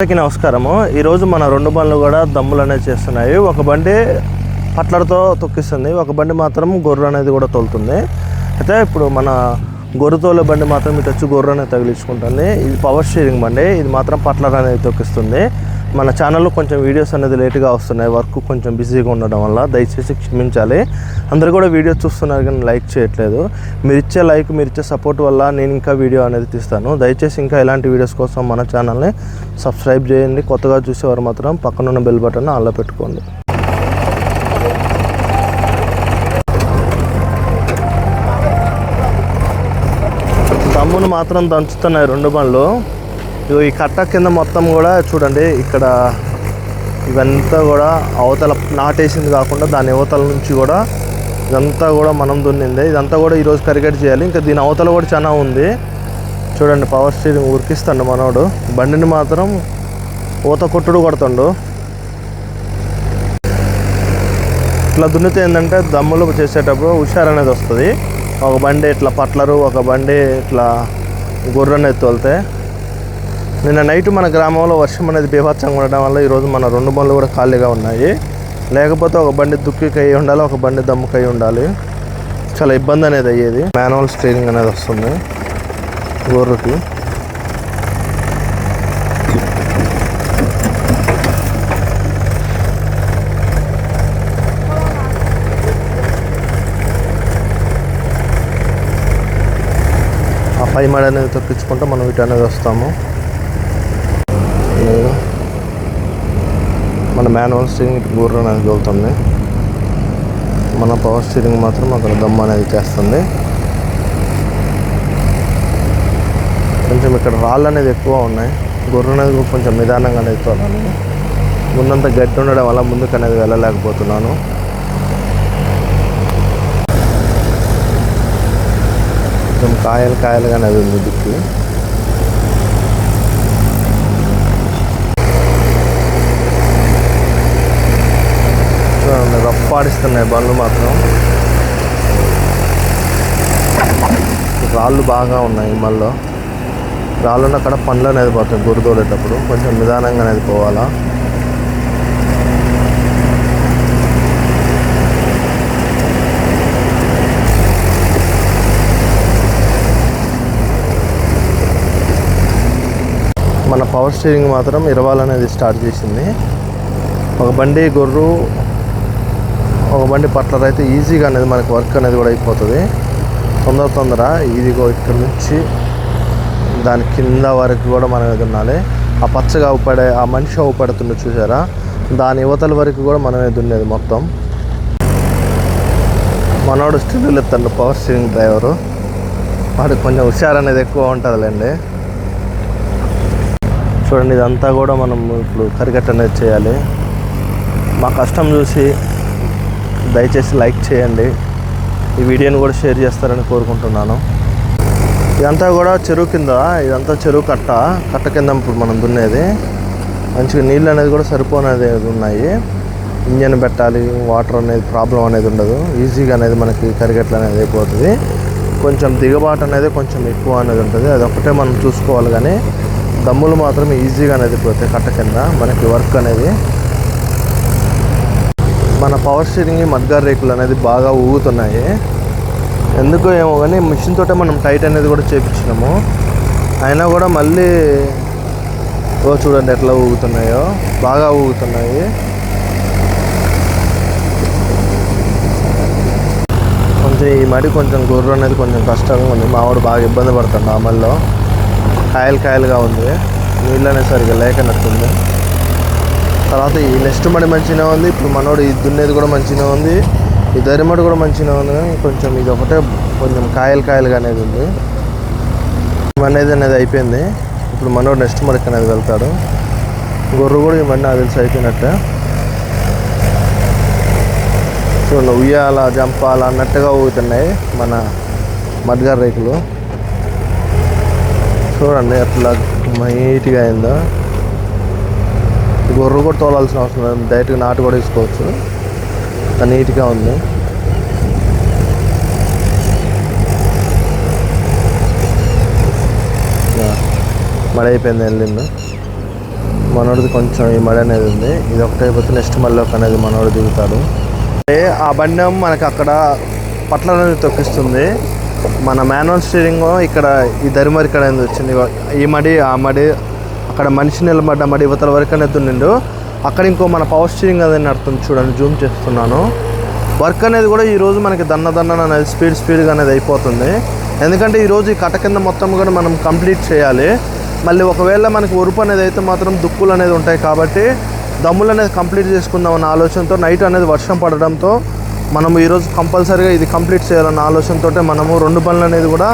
అందరికీ నమస్కారము. ఈరోజు మన రెండు బండ్లు కూడా దమ్ములు అనేది చేస్తున్నాయి. ఒక బండి పట్లతో తొక్కిస్తుంది. ఒక బండి మాత్రం గొర్రె అనేది కూడా తోలుతుంది. అయితే ఇప్పుడు మన గొర్రె తోలే బండి మాత్రం ఇటు వచ్చి గొర్రె అనేది తగిలించుకుంటుంది. ఇది పవర్ స్టీరింగ్ బండి. ఇది మాత్రం పట్లర్ అనేది తొక్కిస్తుంది. మన ఛానల్లో కొంచెం వీడియోస్ అనేది లేట్గా వస్తున్నాయి. వర్క్ కొంచెం బిజీగా ఉండడం వల్ల దయచేసి క్షమించాలి. అందరూ కూడా వీడియో చూస్తున్నారు కానీ లైక్ చేయట్లేదు. మీరు ఇచ్చే లైక్ మీరు ఇచ్చే సపోర్ట్ వల్ల నేను ఇంకా వీడియో అనేది తీస్తాను. దయచేసి ఇంకా ఇలాంటి వీడియోస్ కోసం మన ఛానల్ని సబ్స్క్రైబ్ చేయండి. కొత్తగా చూసేవారు మాత్రం పక్కనున్న బెల్ బటన్ అలా పెట్టుకోండి. దమ్మును మాత్రం దంచుతున్నాయి రెండు బండ్లు. ఇగో ఈ కట్ట కింద మొత్తం కూడా చూడండి ఇక్కడ ఇవంతా కూడా అవతల నాటేసింది కాకుండా దాని అవతల నుంచి కూడా ఇదంతా కూడా మనం దున్నింది. ఇదంతా కూడా ఈరోజు కరిగట్ చేయాలి. ఇంకా దీని అవతల కూడా చాలా ఉంది. చూడండి పవర్ స్టీరింగ్ ఉరికిస్తాడు మనోడు. బండిని మాత్రం ఊత కొట్టుడు కొడుతుండు. ఇట్లా దున్నితే ఏంటంటే దమ్ములు చేసేటప్పుడు హుషారు అనేది వస్తుంది. ఒక బండి ఇట్లా పట్లరు ఒక బండి ఇట్లా గొర్రె అనేది తోలితే నిన్న నైట్ మన గ్రామంలో వర్షం అనేది బీభత్సంగా ఉండడం వల్ల ఈరోజు మన రెండు బండ్లు కూడా ఖాళీగా ఉన్నాయి. లేకపోతే ఒక బండి దుక్కికి అయి ఉండాలి ఒక బండి దమ్ముకై ఉండాలి. చాలా ఇబ్బంది అనేది అయ్యేది. మాన్యువల్ స్టీరింగ్ అనేది వస్తుంది గోర్రుకి ఆ పై మడి అనేది తప్పించుకుంటే మనం ఇటు అనేది వస్తాము లేదు. మన మాన్యువల్ స్టీరింగ్ ఇటు గుర్ర అనేది వెళ్తుంది. మన పవర్ స్టీరింగ్ మాత్రం అక్కడ దమ్ము అనేది చేస్తుంది. కొంచెం ఇక్కడ రాళ్ళు అనేది ఎక్కువ ఉన్నాయి. గుర్ర అనేది కూడా కొంచెం నిదానంగా అనేది తోలాలి. గట్టి ఉండడం వల్ల ముందుకు అనేది వెళ్ళలేకపోతున్నాను. కొంచెం కాయలు కాయలుగా అనేది ఉంది దిక్కు. పాడిస్తున్నాయి బండ్లు మాత్రం. రాళ్ళు బాగా ఉన్నాయి మళ్ళీ. రాళ్ళున్న అక్కడ పండ్లు అనేది పోతాయి గురి తోడేటప్పుడు కొంచెం నిదానంగా అనేది పోవాలా. మన పవర్ స్టీరింగ్ మాత్రం ఇరవాలనేది స్టార్ట్ చేసింది. ఒక బండి గొర్రు ఒక బండి పట్లర్ అయితే ఈజీగా అనేది మనకి వర్క్ అనేది కూడా అయిపోతుంది. తొందర తొందర ఇదిగో ఇక్కడ నుంచి దాని కింద వరకు కూడా మనం దున్నాలి ఆ పచ్చగా అవుపడే ఆ మనిషి అవుపడుతుండే చూసారా? దాని యువతల వరకు కూడా మనమే దున్నేది మొత్తం. మనోడు స్టిల్ ఎత్తండు పవర్ స్టీరింగ్ డ్రైవరు. వాడు కొంచెం హుషారు అనేది ఎక్కువ ఉంటుందిలేండి. చూడండి ఇదంతా కూడా మనం ఇప్పుడు కరిగట్టనేది చేయాలి. మా కష్టం చూసి దయచేసి లైక్ చేయండి. ఈ వీడియోని కూడా షేర్ చేస్తారని కోరుకుంటున్నాను. ఇదంతా కూడా చెరువు కింద ఇదంతా చెరువు కట్ట కట్ట కింద ఇప్పుడు మనం దున్నేది. మంచిగా నీళ్ళు అనేది కూడా సరిపోనేది ఉన్నాయి. ఇంజన్ పెట్టాలి వాటర్ అనేది ప్రాబ్లం అనేది ఉండదు. ఈజీగా అనేది మనకి కరిగట్ల అనేది అయిపోతుంది. కొంచెం దిగబాటు అనేది కొంచెం ఎక్కువ అనేది ఉంటుంది. అది ఒకటే మనం చూసుకోవాలి కానీ దమ్ములు మాత్రం ఈజీగా అనేది పోతాయి కట్ట కింద. మనకి వర్క్ అనేది మన పవర్ స్టీరింగ్ మద్గార్ రేకులు అనేది బాగా ఊగుతున్నాయి. ఎందుకో ఏమో కానీ మిషన్ తోటే మనం టైట్ అనేది కూడా చేపించినాము. అయినా కూడా మళ్ళీ ఓ చూడండి ఎట్లా ఊగుతున్నాయో. బాగా ఊగుతున్నాయి. కొంచెం ఈ మడి కొంచెం గుర్రు అనేది కొంచెం కష్టంగా ఉంది. మావాడు బాగా ఇబ్బంది పడుతుంది ఆమల్లో కాయలు కాయలుగా ఉంది. నీళ్ళు అనేది సరిగ్గా లేకనట్టుంది. తర్వాత ఈ నెక్స్ట్ మడి మంచిగా ఉంది. ఇప్పుడు మనోడు ఈ దున్నేది కూడా మంచిగా ఉంది. ఈ దరిమడి కూడా మంచిగా ఉంది కానీ కొంచెం ఇది ఒకటే కొంచెం కాయలు కాయలుగా అనేది ఉంది. అనేది అనేది అయిపోయింది. ఇప్పుడు మనోడు నెక్స్ట్ మడికి అనేది వెళ్తాడు. గొర్రె కూడా ఈ మడి నాకు తెలిసి అయిపోయినట్టే. చూడండి ఉయ్యాల జంపాల అన్నట్టుగా ఊగుతున్నాయి మన మడ్గారు రేకులు. చూడండి అట్లా నీట్గా అయిందో. గొర్రె కూడా తోలాల్సిన అవసరం లేదు. డైరెక్ట్గా నాటు కూడా తీసుకోవచ్చు నీట్గా ఉంది. మడి అయిపోయింది వెళ్ళింది మనోడిది కొంచెం ఈ మడి అనేది ఉంది. ఇది ఒకటి అయిపోతే నెక్స్ట్ మళ్ళీ ఒక అనేది మనోడు దిగుతాడు. అంటే ఆ బండి మనకు మనకి అక్కడ పట్ల అనేది తొక్కిస్తుంది. మన మాన్యువల్ స్టీరింగ్ ఇక్కడ ఈ దరిమరి ఇక్కడ అనేది వచ్చింది. ఈ మడి ఆ మడి అక్కడ మనిషి నిలబడ్డ మరి ఇవతల వరకు అనేది ఉండిండు అక్కడ ఇంకో మన పవర్ స్టీరింగ్ అది నడుతుంది చూడండి జూమ్ చేస్తున్నాను. వర్క్ అనేది కూడా ఈరోజు మనకి దన్న దన్న అనేది స్పీడ్ స్పీడ్గా అనేది అయిపోతుంది. ఎందుకంటే ఈరోజు ఈ కట్ట కింద మొత్తం కూడా మనం కంప్లీట్ చేయాలి. మళ్ళీ ఒకవేళ మనకి ఉరుపు అనేది అయితే మాత్రం దుక్కులు అనేది ఉంటాయి కాబట్టి దమ్ములు అనేది కంప్లీట్ చేసుకుందాం అన్న ఆలోచనతో నైట్ అనేది వర్షం పడడంతో మనము ఈరోజు కంపల్సరీగా ఇది కంప్లీట్ చేయాలన్న ఆలోచనతో మనము రెండు బండ్లు అనేది కూడా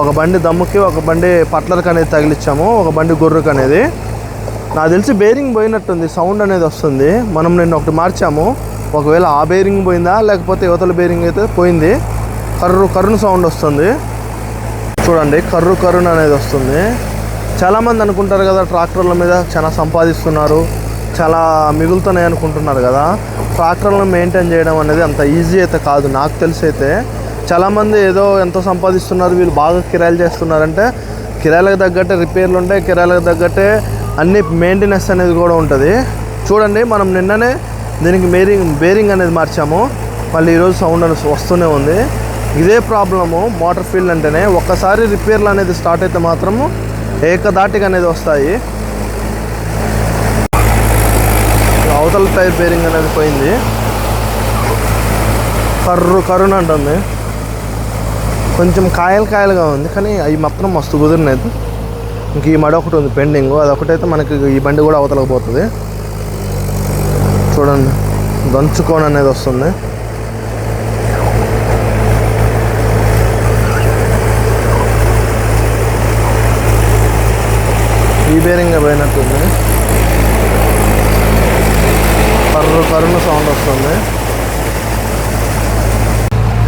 ఒక బండి దమ్ముకి ఒక బండి పట్లర్కి అనేది తగిలిచ్చాము ఒక బండి గొర్రెకి అనేది. నాకు తెలిసి బేరింగ్ పోయినట్టుంది సౌండ్ అనేది వస్తుంది. మనం నిన్న ఒకటి మార్చాము. ఒకవేళ ఆ బేరింగ్ పోయిందా లేకపోతే యువతల బేరింగ్ అయితే పోయింది. కర్రు కర్రును సౌండ్ వస్తుంది. చూడండి కర్రు కర్రును అనేది వస్తుంది. చాలామంది అనుకుంటారు కదా ట్రాక్టర్ల మీద చాలా సంపాదిస్తున్నారు. చాలా మిగులుతున్నాయి అనుకుంటున్నారు కదా. ట్రాక్టర్లను మెయింటైన్ చేయడం అనేది అంత ఈజీ అయితే కాదు నాకు తెలిసి అయితే. చాలామంది ఏదో ఎంతో సంపాదిస్తున్నారు వీళ్ళు బాగా కిరాయిలు చేస్తున్నారంటే కిరాయిలకు తగ్గట్టే రిపేర్లు ఉంటాయి కిరాయిలకు తగ్గట్టే అన్ని మెయింటెనెన్స్ అనేది కూడా ఉంటుంది. చూడండి మనం నిన్ననే దీనికి బేరింగ్ బేరింగ్ అనేది మార్చాము. మళ్ళీ ఈరోజు సౌండ్ అనేది వస్తూనే ఉంది. ఇదే ప్రాబ్లము మోటార్ ఫీల్డ్ అంటేనే ఒక్కసారి రిపేర్లు అనేది స్టార్ట్ అయితే మాత్రము ఏకదాటిగా అనేది వస్తాయి. అవతల టైర్ బేరింగ్ అనేది పోయింది. కర్రు కరుణ అంటుంది. కొంచెం కాయలు కాయలుగా ఉంది కానీ అవి మాత్రం మస్తు కుదిరినది ఇంక ఈ మడ ఒకటి ఉంది పెండింగ్ అది ఒకటైతే మనకి ఈ బండి కూడా అవతలకు పోతుంది. చూడండి దంచుకోని అనేది వస్తుంది. ఈ బేరింగ్ పోయినట్టుంది. కర్రు కరుణ సౌండ్ వస్తుంది.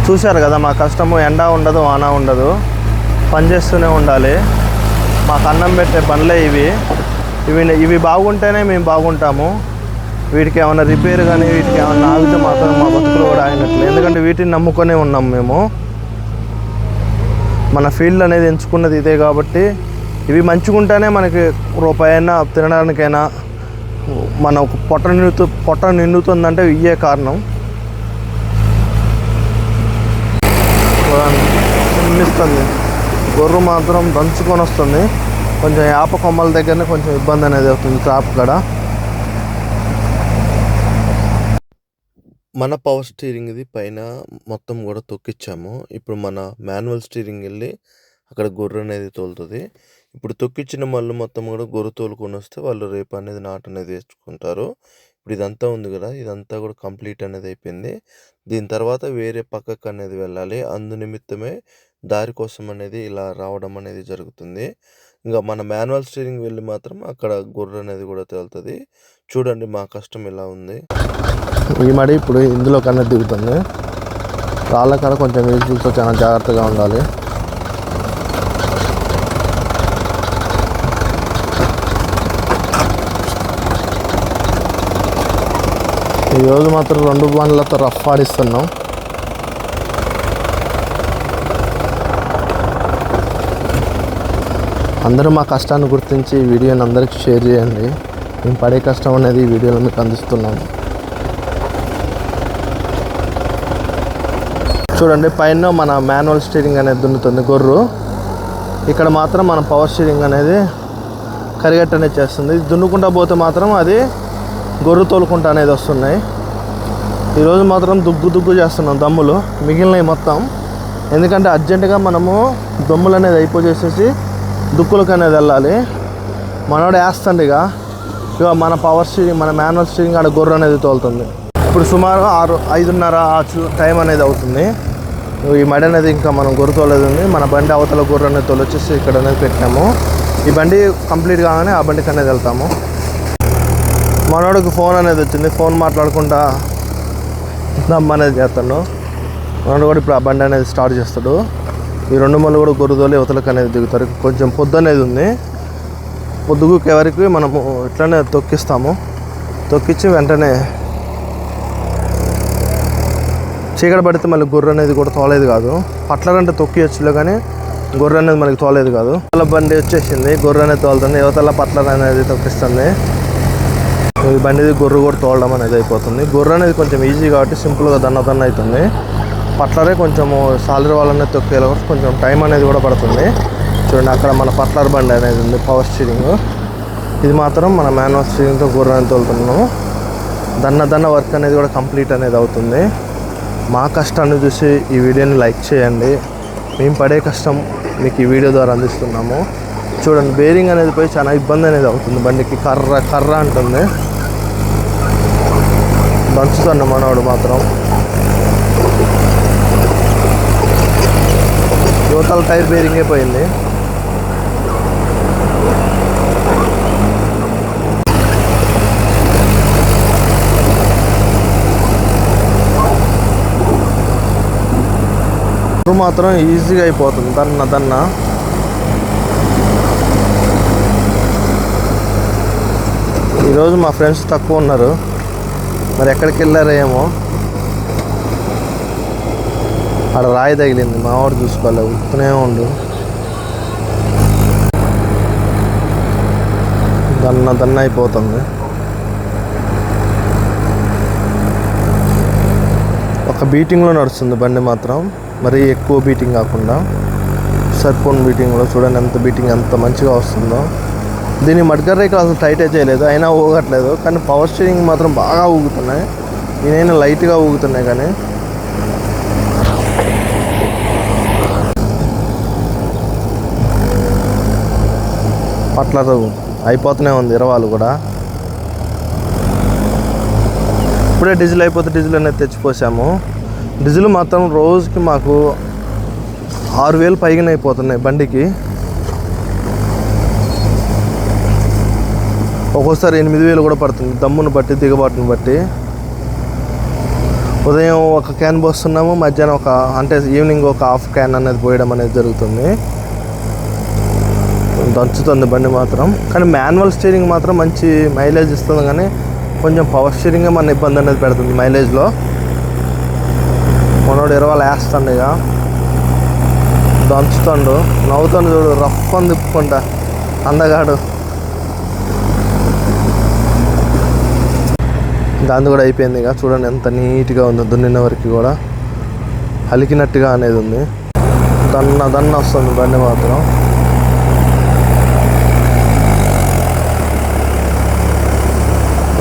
చూశారు కదా మా కష్టము ఎండ ఉండదు వాన ఉండదు. పనిచేస్తూనే ఉండాలి. మాకు అన్నం పెట్టే పనులే ఇవి. ఇవి ఇవి బాగుంటేనే మేము బాగుంటాము. వీటికి ఏమైనా రిపేర్ కానీ వీటికి ఏమైనా ఆగితే మాత్రం మా బతుకులు కూడా ఆగినట్లు. ఎందుకంటే వీటిని నమ్ముకొనే ఉన్నాం మేము. మన ఫీల్డ్ అనేది ఎంచుకున్నది ఇదే కాబట్టి ఇవి మంచిగుంటేనే మనకి రూపాయైనా తినడానికైనా మన ఒక పొట్ట నిండుతూ పొట్ట నిండుతుందంటే ఇయ్యే కారణం. నిండిస్తుంది. గొర్రె మాత్రం దంచుకొని వస్తుంది. కొంచెం యాప కొమ్మల దగ్గరనే కొంచెం ఇబ్బంది అనేది అవుతుంది ట్రాప్ కాడ. మన పవర్ స్టీరింగ్ ఇది పైన మొత్తం కూడా తొక్కిచ్చాము. ఇప్పుడు మన మాన్యువల్ స్టీరింగ్ వెళ్ళి అక్కడ గొర్రె అనేది తోలుతుంది. ఇప్పుడు తొక్కిచ్చిన మళ్ళు మొత్తం కూడా గొర్రె తోలుకొని వస్తే వాళ్ళు రేపు అనేది నాటు అనేది వేసుకుంటారు. ఇప్పుడు ఇదంతా ఉంది కదా ఇదంతా కూడా కంప్లీట్ అనేది అయిపోయింది. దీని తర్వాత వేరే పక్కకు అనేది వెళ్ళాలి. అందు నిమిత్తమే దారి కోసం అనేది ఇలా రావడం అనేది జరుగుతుంది. ఇంకా మన మాన్యువల్ స్టీరింగ్ వెళ్ళి మాత్రం అక్కడ గొర్రె అనేది కూడా తేలుతుంది. చూడండి మా కష్టం ఇలా ఉంది. ఈ మడి ఇప్పుడు ఇందులో కన్నా దిగుతుంది. రాళ్ళ కాడ కొంచెం వెహికల్తో చాలా జాగ్రత్తగా ఉండాలి. ఈరోజు మాత్రం రెండు బండ్లతో రఫ్ ఆడిస్తున్నాం. అందరూ మా కష్టాన్ని గుర్తించి ఈ వీడియోని అందరికీ షేర్ చేయండి. మేము పడే కష్టం అనేది ఈ వీడియోలో మీకు అందిస్తున్నాము చూడండి పైన మన మాన్యువల్ స్టీరింగ్ అనేది దున్నుతుంది గొర్రు. ఇక్కడ మాత్రం మన పవర్ స్టీరింగ్ అనేది కరిగట్ట అనేది చేస్తుంది. దున్నుకుంటా పోతే మాత్రం అది గొర్రె తోలుకుంటా అనేది వస్తున్నాయి. ఈరోజు మాత్రం దుగ్గు దుగ్గు చేస్తున్నాం దమ్ములు. మిగిలినవి మొత్తం. ఎందుకంటే అర్జెంటుగా మనము దమ్ములు అనేది అయిపోజేసేసి దుక్కులకు అనేది వెళ్ళాలి. మనోడు వేస్తుంది ఇక. ఇక మన పవర్ స్టీరింగ్ మన మాన్యువల్ స్టీరింగ్ ఆడ గొర్రె అనేది తోలుతుంది. ఇప్పుడు సుమారు ఆరు ఐదున్నర ఆ టైం అనేది అవుతుంది. ఈ మడి అనేది ఇంకా మనం గొర్రె తోలేదు ఉంది మన బండి అవతల గొర్రె అనేది తోలొచ్చేసి ఇక్కడ అనేది పెట్టినాము. ఈ బండి కంప్లీట్ కాగానే ఆ బండికి అనేది వెళ్తాము. మనోడికి ఫోన్ అనేది వచ్చింది. ఫోన్ మాట్లాడుకుంటా దమ్ అనేది చేస్తాడు మనోడు కూడా ఇప్పుడు ఆ బండి అనేది స్టార్ట్ చేస్తాడు. ఈ రెండు మళ్ళీ కూడా గొర్రెదోలి యువతలకు అనేది దిగుతారు. కొంచెం పొద్దు అనేది ఉంది. పొద్దుగుకే వరకు మనము ఇట్లానే తొక్కిస్తాము. తొక్కించి వెంటనే చీకటి పడితే మళ్ళీ గొర్రె అనేది కూడా తోలేదు కాదు. పట్లరంటే తొక్కియచ్చులే కానీ గొర్రె అనేది మనకి తోలేదు కాదు. బండి వచ్చేసింది. గొర్రె అనేది తోలుతుంది. యువతల పట్ల అనేది తొక్కిస్తుంది. ఈ బండిది గొర్రె కూడా తోలడం అనేది అయిపోతుంది. గొర్రె అనేది కొంచెం ఈజీ కాబట్టి సింపుల్గా దన్న దన్న అవుతుంది. పట్లరే కొంచెము సాలరీ వాళ్ళనే తొక్కేలా కూడా కొంచెం టైం అనేది కూడా పడుతుంది. చూడండి అక్కడ మన పట్లర్ బండి అనేది ఉంది పవర్ స్టీరింగ్ ఇది మాత్రం మన మాన్యువల్ స్టీరింగ్తో గుర్రాన్ని తోలుతున్నాము. దన్న దన్న వర్క్ అనేది కూడా కంప్లీట్ అనేది అవుతుంది. మా కష్టాన్ని చూసి ఈ వీడియోని లైక్ చేయండి. మేము పడే కష్టం మీకు ఈ వీడియో ద్వారా అందిస్తున్నాము. చూడండి బేరింగ్ అనేది పోయి చాలా ఇబ్బంది అనేది అవుతుంది బండికి. కర్ర కర్ర అంటుంది. నడుచుతాను మనవాడు మాత్రం. యువతల టైర్ బేరింగే పోయింది. ఇప్పుడు మాత్రం ఈజీగా అయిపోతుంది. దన్న దన్న. ఈరోజు మా ఫ్రెండ్స్ తక్కువ ఉన్నారు. మరి ఎక్కడికి వెళ్ళారో ఏమో. ఆడ రాయి తగిలింది. మా వాడు చూసుకోవాలి. ఉత్తనే ఉండు. దన్న దన్న అయిపోతుంది. ఒక బీటింగ్లో నడుస్తుంది బండి మాత్రం. మరీ ఎక్కువ బీటింగ్ కాకుండా. సర్పోన్ బీటింగ్లో చూడండి ఎంత బీటింగ్ ఎంత మంచిగా వస్తుందో. దీన్ని మడ్గర్ రేఖలు అసలు టైటే చేయలేదు అయినా ఊగట్లేదు. కానీ పవర్ స్టీరింగ్ మాత్రం బాగా ఊగుతున్నాయి. నేనైనా లైట్గా ఊగుతున్నాయి కానీ. పట్ల అయిపోతూనే ఉంది ఇరవాలు కూడా. ఇప్పుడే డీజిల్ అయిపోతే డీజిల్ అనేది తెచ్చిపోసాము. డీజిల్ మాత్రం రోజుకి మాకు ఆరు వేలు పైగా అయిపోతున్నాయి బండికి. ఒక్కోసారి ఎనిమిది వేలు కూడా పడుతుంది. దమ్మును బట్టి దిగబాటును బట్టి. ఉదయం ఒక క్యాన్ పోస్తున్నాము మధ్యాహ్నం ఒక అంటే ఈవినింగ్ ఒక హాఫ్ క్యాన్ అనేది పోయడం అనేది జరుగుతుంది. దంచుతుంది బండి మాత్రం. కానీ మాన్యువల్ స్టీరింగ్ మాత్రం మంచి మైలేజ్ ఇస్తుంది కానీ కొంచెం పవర్ స్టీరింగ్ మన ఇబ్బంది అనేది పెడుతుంది మైలేజ్లో మనోడు ఇరవై వేస్తాడు ఇక. దంచుతాడు. నవ్వుతాడు చూడు రఫ్ అని తిప్పుకుంటా. అందగాడు. దాని కూడా అయిపోయింది ఇక. చూడండి ఎంత నీట్గా ఉందో దున్నిన వరకు కూడా. అలికినట్టుగా అనేది ఉంది. దన్న దన్న వస్తుంది బండి మాత్రం.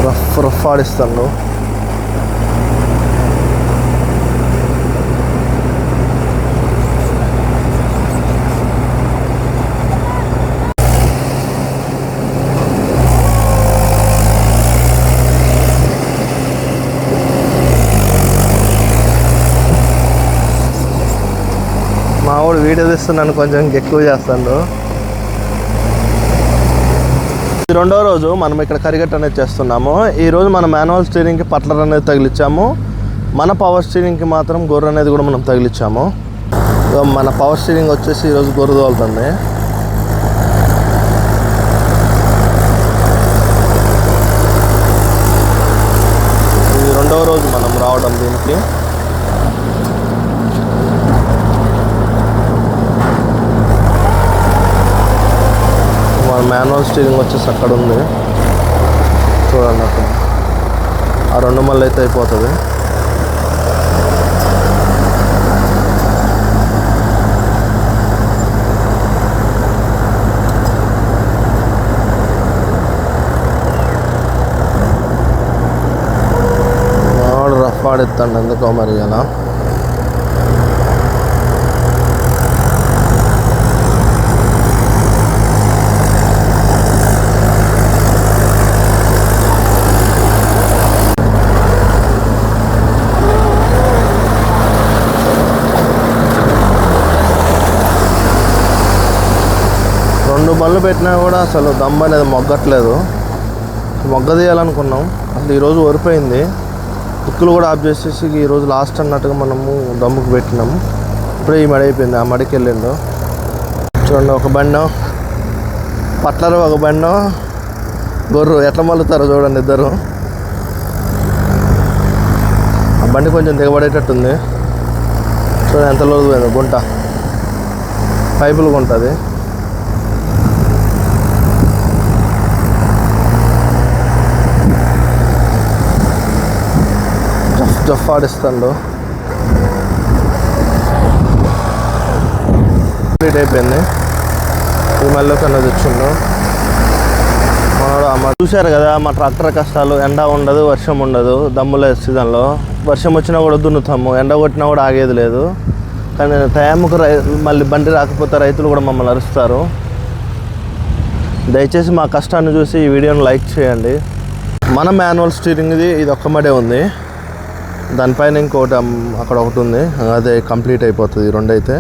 Rough rough ఆడిస్తాను. వీడియో తీస్తున్నాను కొంచెం ఎక్కువ చేస్తాడు. ఈ రెండో రోజు మనం ఇక్కడ కరిగట్ అనేది చేస్తున్నాము. ఈరోజు మన మాన్యువల్ స్టీరింగ్కి పట్లర్ అనేది తగిలిచ్చాము. మన పవర్ స్టీరింగ్కి మాత్రం గొర్రె అనేది కూడా మనం తగిలిచ్చాము. మన పవర్ స్టీరింగ్ వచ్చేసి ఈరోజు గొర్రె తోలుతుంది రెండవ రోజు మనం రావడం దీనికి. మాన్యువల్ స్టీరింగ్ వచ్చేసి అక్కడ ఉంది. చూడండి అక్కడ. ఆ రెండు మళ్ళీ అయితే అయిపోతుంది. రఫ్ ఆడిస్తాండి ఎందుకో మరి అలా బళ్ళు పెట్టినా కూడా అసలు దమ్ అనేది మొగ్గట్లేదు. మొగ్గ తీయాలనుకున్నాం అసలు ఈరోజు ఓరిపోయింది కుక్కులు కూడా ఆఫ్ చేసేసి ఈరోజు లాస్ట్ అన్నట్టుగా మనము దమ్ముకు పెట్టినాము ఇప్పుడే ఈ మడి అయిపోయింది. ఆ మడికి వెళ్ళిండు. చూడండి ఒక బండి పట్లరు ఒక బండి గొర్రు ఎట్లా మల్లుతారో చూడండి ఇద్దరు. ఆ బండి కొంచెం దిగబడేటట్టుంది. చూడండి ఎంత లోతు పోయిందో గుంట. పైపులు గుంటుంది రఫ్ ఆడిస్తాడు కంప్లీట్ అయిపోయింది ఈ మళ్ళీ కన్నా వచ్చిండు మనోడు అమ్మ చూశారు కదా మా ట్రాక్టర్ కష్టాలు ఎండ ఉండదు వర్షం ఉండదు దమ్ముల సీజన్లో. వర్షం వచ్చినా కూడా దున్నుతాము ఎండ కొట్టినా కూడా ఆగేది లేదు. కానీ టైంకు రై మళ్ళీ బండి రాకపోతే రైతులు కూడా మమ్మల్ని అరుస్తారు. దయచేసి మా కష్టాన్ని చూసి ఈ వీడియోని లైక్ చేయండి. మన మాన్యువల్ స్టీరింగ్ది ఇది ఒక్కమడే ఉంది. దానిపైన ఇంకోటి అక్కడ ఒకటి ఉంది. అదే కంప్లీట్ అయిపోతుంది. ఈ రెండు అయితే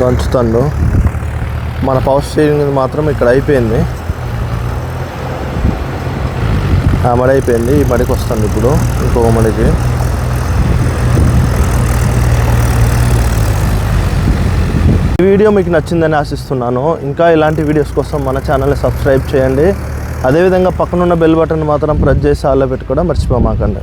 దంచుతాడు మన పవర్ స్టీరింగ్ మాత్రం ఇక్కడ అయిపోయింది. ఆ మడి అయిపోయింది. ఈ మడికి వస్తుంది ఇప్పుడు. ఇంకో మడికి. ఈ వీడియో మీకు నచ్చిందని ఆశిస్తున్నాను. ఇంకా ఇలాంటి వీడియోస్ కోసం మన ఛానల్ని సబ్స్క్రైబ్ చేయండి. అదేవిధంగా పక్కనున్న బెల్ బటన్ మాత్రం ప్రెస్ చేసి ఆల్లో పెట్టుకోవడం మర్చిపోమాకండి.